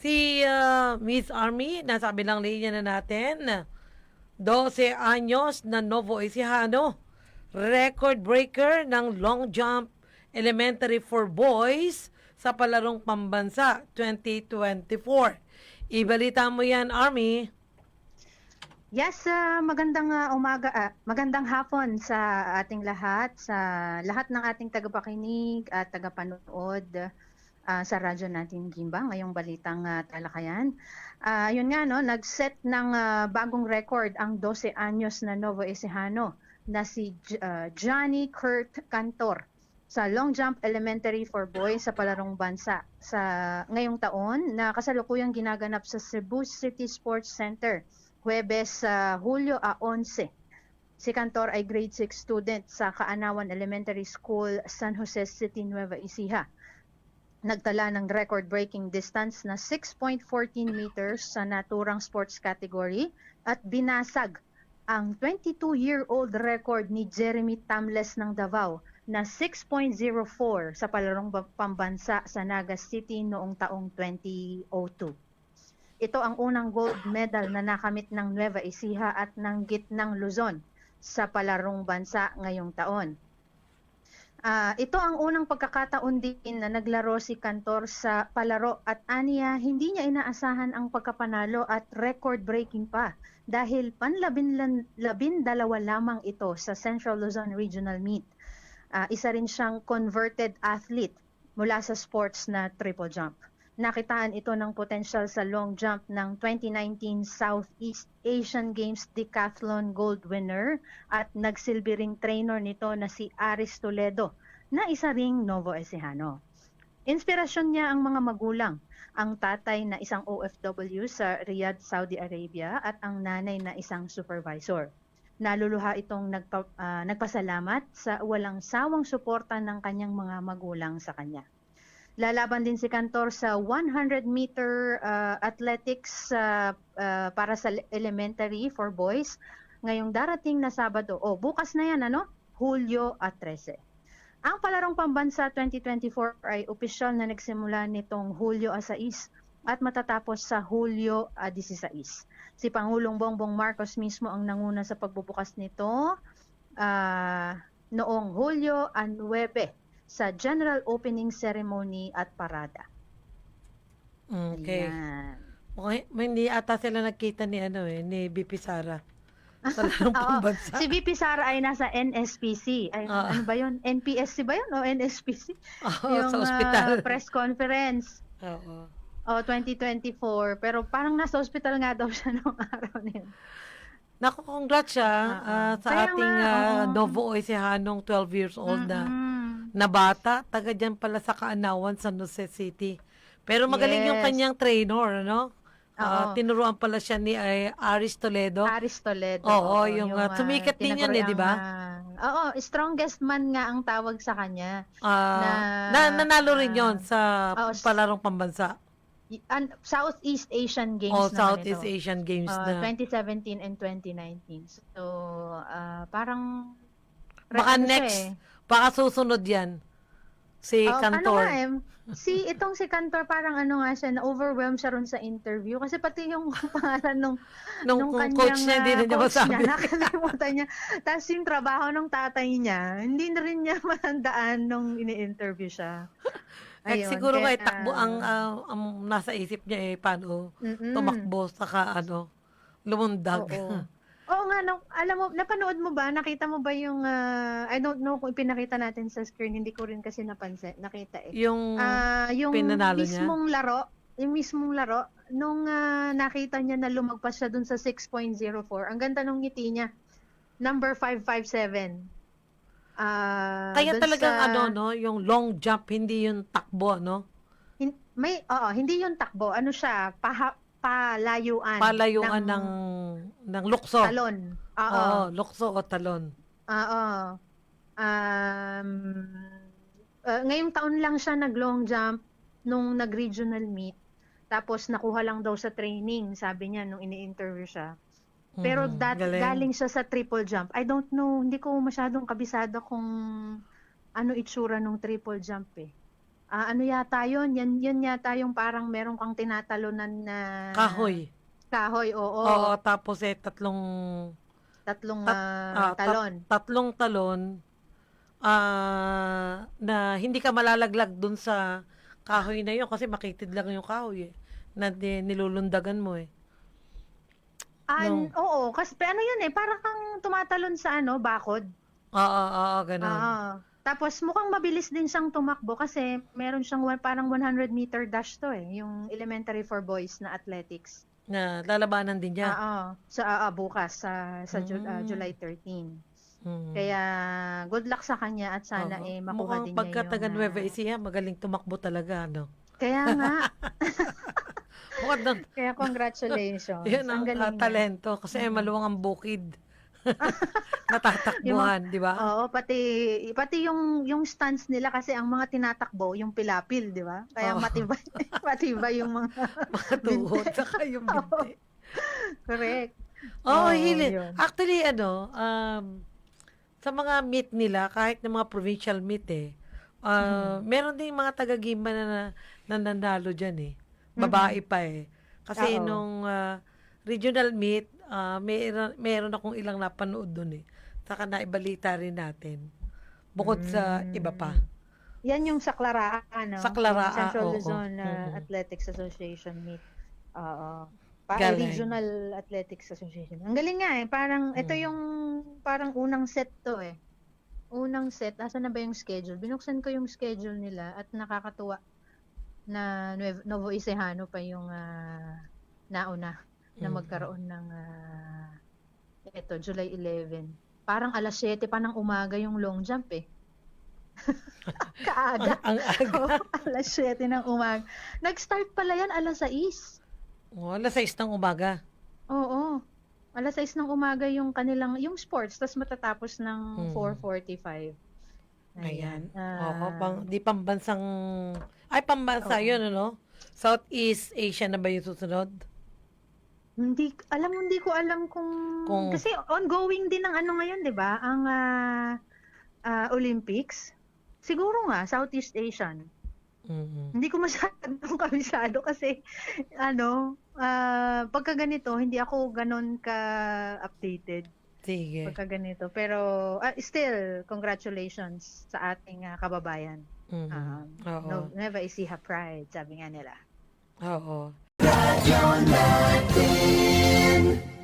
Si ah, Miss Army, nasa bilang linya na natin. 12 anyos na Novo Ecijano. Record breaker ng long jump elementary for boys sa palarong pambansa 2024. Ibalita mo yan, Army. Yes, ah, magandang ah, umaga, ah, magandang hapon sa ating lahat, sa lahat ng ating tagapakinig at tagapanood ah, sa radyo natin Gimba, ngayong balitang ah, talakayan. Ah, yun nga, no, nag-set ng ah, bagong record ang 12 anyos na Novo Ecijano na si ah, Johnny Kurt Cantor sa long jump elementary for boys sa palarong bansa sa ngayong taon na kasalukuyang ginaganap sa Cebu City Sports Center Huwebes sa Hulyo a 11. Si Cantor ay grade 6 student sa Kaanawan Elementary School, San Jose City, Nueva Ecija. Nagtala ng record-breaking distance na 6.14 meters sa naturang sports category at binasag ang 22-year-old record ni Jeremy Tamles ng Davao na 6.04 sa palarong ba- pambansa sa Naga City noong taong 2002. Ito ang unang gold medal na nakamit ng Nueva Ecija at ng Gitnang Luzon sa palarong bansa ngayong taon. Ah, ito ang unang pagkakataon din na naglaro si Cantor sa palaro at aniya hindi niya inaasahan ang pagkapanalo at record-breaking pa dahil panlabin labin dalawa lamang ito sa Central Luzon Regional Meet. Ah, isa rin siyang converted athlete mula sa sports na triple jump. Nakitaan ito ng potensyal sa long jump ng 2019 Southeast Asian Games Decathlon Gold winner at nagsilbi ring trainer nito na si Aris Toledo na isa ring Novo Ecijano. Inspirasyon niya ang mga magulang, ang tatay na isang OFW sa Riyadh, Saudi Arabia at ang nanay na isang supervisor. Naluluha itong nagpa, ah, nagpasalamat sa walang sawang suporta ng kanyang mga magulang sa kanya. Lalaban din si Cantor sa 100 meter uh, athletics uh, uh, para sa elementary for boys ngayong darating na Sabado. O bukas na yan ano? Hulyo at 13. Ang palarong pambansa 2024 ay opisyal na nagsimula nitong Hulyo a 6 at matatapos sa Hulyo a 16. Si Pangulong Bongbong Marcos mismo ang nanguna sa pagbubukas nito ah, noong Hulyo a 9 sa General Opening Ceremony at Parada. Okay. Ayan. Okay, may hindi ata sila nagkita ni ano eh, ni BP Sara. Sa Oo. Si VP Sara ay nasa NSPC. Ay, Ah. ano ba yun? NPSC ba yun o NSPC? Oo, sa ospital. ah, press conference. Oo. O, 2024. Pero parang nasa hospital nga daw siya nung araw na yun. Naku, congrats siya Oo. ah, sa Kaya ating nga, ah, oo. Novo Eicihanong 12 years old na Mm-mm. Na bata, taga dyan pala sa Kaanawan, San Jose City. Pero magaling yung Yes. kanyang trainer, no? Ah, Oo. tinuruan pala siya ni ay, Aris Toledo. Aris Toledo. Oo, yung, ah, ah, sumikat din yan eh, di ba? ah, oo, strongest man nga ang tawag sa kanya. Ah, na- na, nanalo rin yon ah, sa oo, s- palarong pambansa. Y- an- Southeast Asian Games O naman Southeast ito. Asian Games Uh, na. 2017 and 2019. So, ah, parang Baka ano siya next, eh. Baka susunod yan. Si Oh, Ano Cantor. nga eh, si itong si Cantor parang ano nga siya, na-overwhelm siya ron sa interview kasi pati yung pangalan nung Nung, nung kanyang, coach niya, hindi ah, na niya coach masabi. niya, nakalimutan niya. Tapos yung trabaho ng tatay niya, hindi na rin niya matandaan nung ini-interview siya. At Ayun, siguro nga kaya- itakbo ang, ah, ang nasa isip niya eh, paano Mm-mm. tumakbo, saka ano, lumundag. Oo. Oo nga, no, alam mo, napanood mo ba, nakita mo ba yung, ah, I don't know kung ipinakita natin sa screen, hindi ko rin kasi napansin, nakita eh. yung, Ah, yung pinanalo niya? mismong laro, yung mismong laro, nung ah, nakita niya na lumagpas siya dun sa 6.04, ang ganda nung ngiti niya. Number 557. Ah, kaya dun talagang sa- ano, no, yung long jump, hindi yung takbo, no? hin- may, oo, hindi yung takbo. Ano siya? Paha, palayuan. Palayuan ng, ng lukso. talon. Oo. Oo, lukso o talon. Oo. Um, uh, ngayong taon lang siya nag-long jump nung nag-regional meet. Tapos nakuha lang daw sa training, sabi niya nung ini-interview siya. Pero Mhm, dat, galing. galing siya sa triple jump. I don't know, hindi ko masyadong kabisado kung ano itsura nung triple jump eh. Ah, ano yata yun? Yan, yun yata yung parang meron kang tinatalunan na Kahoy. Kahoy, oo. Oo, tapos eh, tatlong, Tatlong Tat- ah, tat- talon. tatlong talon ah na hindi ka malalaglag dun sa kahoy na yun kasi makitid lang yung kahoy eh. Na di- nilulundagan mo eh. Ah, No. oo, kasi ano yun eh, parang kang tumatalon sa ano, bakod. Oo, oo, oo, ganun. Ah. Tapos mukhang mabilis din siyang tumakbo kasi meron siyang one- parang 100 meter dash to eh, yung elementary for boys na athletics. Na lalabanan din niya. Oo, sa ah, ah, bukas sa sa Ju- ah, Mm. July 13. Mm. Kaya good luck sa kanya at sana Oo. eh makuha din pagka niya yung taga Nueva Ecija, magaling tumakbo talaga, ano. Kaya nga, Mukhang ng, kaya congratulations. yan ang ah, niya. talento kasi Mm. maluwang ang bukid. Natatakbuhan, di ba? Oo, pati pati yung yung stance nila kasi ang mga tinatakbo yung pilapil, di ba? Kaya Oo. matibay matibay yung mga Mga tuhod, saka yung binti. correct. Oo, Oo, hili. yun. Actually, ano, um, sa mga meet nila, kahit na mga provincial meet eh, uh, meron din mga taga-Gimba na, na nananalo dyan eh. Babae pa eh. Kasi Oo. nung ah, regional meet, ah, meron, meron akong ilang napanood dun eh. Saka naibalita rin natin. Bukod sa Mm. iba pa. Yan yung sa Claraan, no? Sa Claraan, Central oo. Luzon uh, Oo. Athletics Association meet. Oo. Pa Galing. Regional Athletics Association. Ang galing nga eh. Parang, ito Mm. yung parang unang set to eh. Unang set. Asa na ba yung schedule? Binuksan ko yung schedule nila at nakakatuwa na Nuevo, Novo Ecijano pa yung ah, nauna na Mm. magkaroon ng ah, ito, July 11. Parang alas 7 pa ng umaga yung long jump eh. Kaaga. Ang, ang aga. alas 7 ng umaga. Nag-start pala yan alas 6. Oh, alas 6 ng umaga. Oo. Alas 6 ng umaga yung kanilang, yung sports, tapos matatapos ng Mm. 4.45. Ayan. Ah, Oo, pang, di pambansang, ay pambansa Oo. yun, ano? Southeast Asia na ba yung susunod? Hindi, alam mo, hindi ko alam kung, Kung- kasi ongoing din ang ano ngayon, di ba? Ang ah, ah, Olympics. Siguro nga, Southeast Asian. mm Hindi ko masyadong kabisado kasi ano, ah, pagka ganito, hindi ako ganon ka-updated Sige. pagka ganito. Pero ah, still, congratulations sa ating ah, kababayan. Mhm. Um, Oo. no, never isiha pride, sabi nga nila. Oo. you're not in.